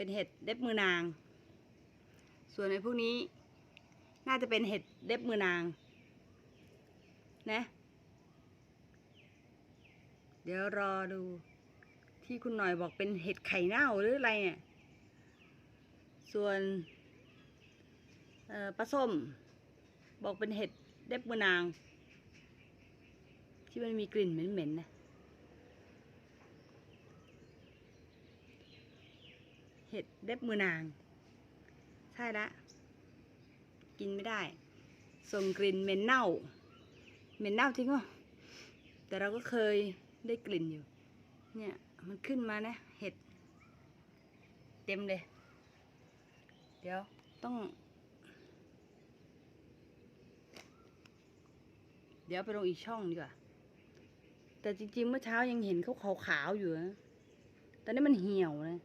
เป็นเห็ดเด็บมือนาง ส่วนในพวกนี้ น่าจะเป็นเห็ดเด็บมือนาง นะ เดี๋ยวรอดู ที่คุณหน่อยบอกเป็นเห็ดไข่เน่าหรืออะไรเนี่ย ส่วนปลาส้ม บอกเป็นเห็ดเด็บมือนาง ที่มันมีกลิ่นเหม็นๆนะ เห็ดเด็บมือนาง ใช่ละ กินไม่ได้ส่งกลิ่นเหม็นเน่า เหม็นเน่าจริงวะแต่เราก็เคยได้กลิ่นอยู่ เนี่ย มันขึ้นมานะ เห็ด เต็มเลย เดี๋ยวต้อง เดี๋ยวไปลงอีกช่องดีกว่า แต่จริงๆ เมื่อเช้ายังเห็นเขาขาวๆอยู่นะตอนนี้มันเหี่ยวนะ